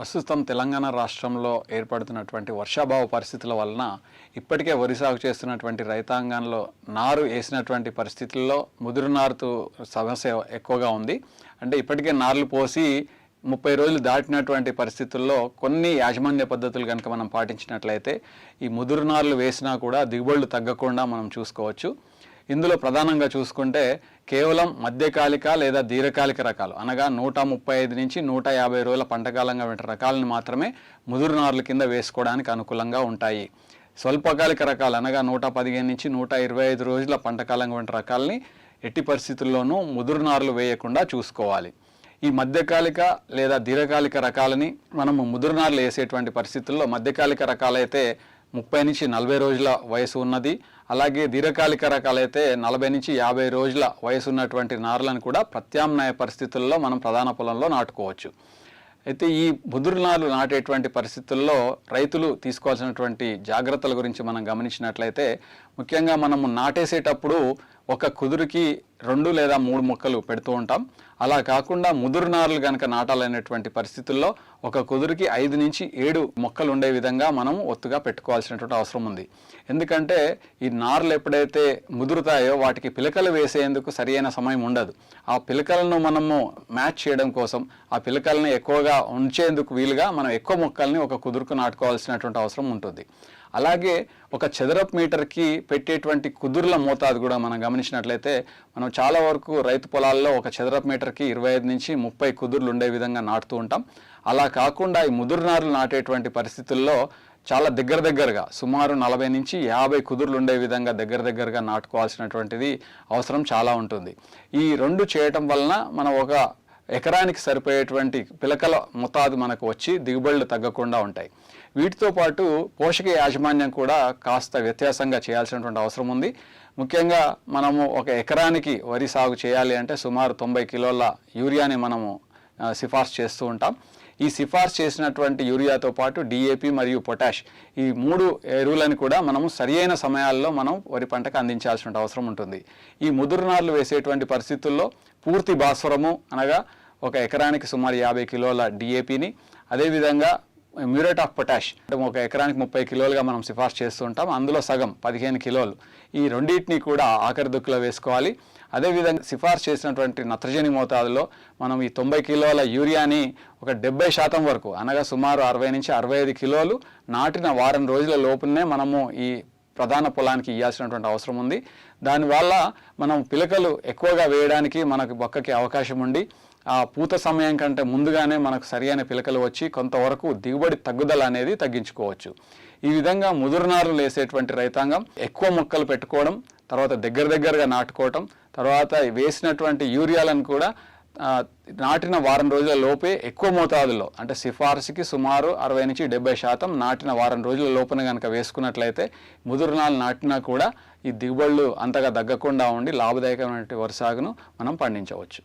ప్రస్తుతం తెలంగాణ రాష్ట్రంలో ఏర్పడుతున్నటువంటి వర్షాభావ పరిస్థితుల వలన ఇప్పటికే వరి సాగు చేస్తున్నటువంటి రైతాంగంలో నారు వేసినటువంటి పరిస్థితుల్లో ముదురు నారుతో సమస్య ఎక్కువగా ఉంది. అంటే ఇప్పటికే నార్లు పోసి ముప్పై రోజులు దాటినటువంటి పరిస్థితుల్లో కొన్ని యాజమాన్య పద్ధతులు కనుక మనం పాటించినట్లయితే ఈ ముదురు నార్లు వేసినా కూడా దిగుబడులు తగ్గకుండా మనం చూసుకోవచ్చు. ఇందులో ప్రధానంగా చూసుకుంటే కేవలం మధ్యకాలిక లేదా దీర్ఘకాలిక రకాలు అనగా నూట ముప్పై ఐదు నుంచి నూట యాభై రోజుల పంటకాలంగా వెంట రకాలను మాత్రమే ముదురు నార్లు కింద వేసుకోవడానికి అనుకూలంగా ఉంటాయి. స్వల్పకాలిక రకాలు అనగా నూట పదిహేను నుంచి నూట ఇరవై ఐదు రోజుల పంటకాలంగా వెంట రకాలని ఎట్టి పరిస్థితుల్లోనూ ముదురు నార్లు వేయకుండా చూసుకోవాలి. ఈ మధ్యకాలిక లేదా దీర్ఘకాలిక రకాలని మనము ముదురునార్లు వేసేటువంటి పరిస్థితుల్లో మధ్యకాలిక రకాలైతే ముప్పై నుంచి నలభై రోజుల వయసు ఉన్నది. అలాగే దీర్ఘకాలిక రకాలైతే నలభై నుంచి యాభై రోజుల వయసు ఉన్నటువంటి నారులను కూడా ప్రత్యామ్నాయ పరిస్థితుల్లో మనం ప్రధాన పొలంలో నాటుకోవచ్చు. అయితే ఈ ముదురు నార్లు నాటేటువంటి పరిస్థితుల్లో రైతులు తీసుకోవాల్సినటువంటి జాగ్రత్తల గురించి మనం గమనించినట్లయితే ముఖ్యంగా మనము నాటేసేటప్పుడు ఒక కుదురుకి రెండు లేదా మూడు మొక్కలు పెడుతూ ఉంటాం. అలా కాకుండా ముదురు నారులు కనుక నాటాలనేటువంటి పరిస్థితుల్లో ఒక కుదురుకి ఐదు నుంచి ఏడు మొక్కలు ఉండే విధంగా మనం ఒత్తుగా పెట్టుకోవాల్సినటువంటి అవసరం ఉంది. ఎందుకంటే ఈ నారులు ఎప్పుడైతే ముదురుతాయో వాటికి పిలకలు వేసేందుకు సరియైన సమయం ఉండదు. ఆ పిలకలను మనము మ్యాచ్ చేయడం కోసం ఆ పిలకలను ఎక్కువగా ఉంచేందుకు వీలుగా మనం ఎక్కువ మొక్కల్ని ఒక కుదురుకు నాటుకోవాల్సినటువంటి అవసరం ఉంటుంది. అలాగే ఒక చదరపు మీటర్కి పెట్టేటువంటి కుదురుల మోతాదు కూడా మనం గమనించినట్లయితే మనం చాలా వరకు రైతు పొలాల్లో ఒక చదరపు మీటర్కి ఇరవై ఐదు నుంచి ముప్పై కుదుర్లు ఉండే విధంగా నాటుతూ ఉంటాం. అలా కాకుండా ఈ ముదురు నారులు నాటేటువంటి పరిస్థితుల్లో చాలా దగ్గర దగ్గరగా సుమారు నలభై నుంచి యాభై కుదుర్లు ఉండే విధంగా దగ్గర దగ్గరగా నాటుకోవాల్సినటువంటిది అవసరం చాలా ఉంటుంది. ఈ రెండు చేయటం వలన మనం ఒక ఎకరానికి సరిపోయేటువంటి పిలకల మొత్తాదు మనకు వచ్చి దిగుబడులు తగ్గకుండా ఉంటాయి. వీటితో పాటు పోషక యాజమాన్యం కూడా కాస్త వ్యత్యాసంగా చేయాల్సినటువంటి అవసరం ఉంది. ముఖ్యంగా మనము ఒక ఎకరానికి వరి సాగు చేయాలి అంటే సుమారు తొంభై కిలోల యూరియాని మనము సిఫార్సు చేస్తూ ఉంటాం. ఈ సిఫార్సు చేసినటువంటి యూరియాతో పాటు డిఏపి మరియు పొటాష్ ఈ మూడు ఎరువులను కూడా మనము సరియైన సమయాల్లో మనం వరి పంటకు అందించాల్సిన అవసరం ఉంటుంది. ఈ ముదురునార్లు వేసేటువంటి పరిస్థితుల్లో పూర్తి భాస్వరము అనగా ఒక ఎకరానికి సుమారు యాభై కిలోల డిఏపిని అదేవిధంగా మ్యూరేట్ ఆఫ్ పొటాష్ అంటే ఒక ఎకరానికి ముప్పై కిలోలుగా మనం సిఫార్సు చేస్తూ ఉంటాం. అందులో సగం పదిహేను కిలోలు. ఈ రెండింటిని కూడా ఆఖరి దుక్కులో వేసుకోవాలి. అదేవిధంగా సిఫార్సు చేసినటువంటి నత్రజని మోతాదులో మనం ఈ తొంభై కిలోల యూరియాని ఒక డెబ్బై శాతం వరకు అనగా సుమారు అరవై నుంచి అరవై ఐదు కిలోలు నాటిన వారం రోజుల లోపునే మనము ఈ ప్రధాన పొలానికి ఇవ్వాల్సినటువంటి అవసరం ఉంది. దానివల్ల మనం పిలకలు ఎక్కువగా వేయడానికి మనకు బొక్కకి అవకాశం ఉండి ఆ పూత సమయం కంటే ముందుగానే మనకు సరియైన పిలకలు వచ్చి కొంతవరకు దిగుబడి తగ్గుదల అనేది తగ్గించుకోవచ్చు. ఈ విధంగా ముదురునారులు వేసేటువంటి రైతాంగం ఎక్కువ మొక్కలు పెట్టుకోవడం తర్వాత దగ్గర దగ్గరగా నాటుకోవటం తర్వాత వేసినటువంటి యూరియాలను కూడా నాటిన వారం రోజుల లోపే ఎక్కువ మోతాదులో అంటే సిఫార్సుకి సుమారు అరవై నుంచి డెబ్బై శాతం నాటిన వారం రోజుల లోపున కనుక వేసుకున్నట్లయితే ముదురునాలు నాటినా కూడా ఈ దిగుబడులు అంతగా తగ్గకుండా ఉండి లాభదాయకమైన వరి సాగును మనం పండించవచ్చు.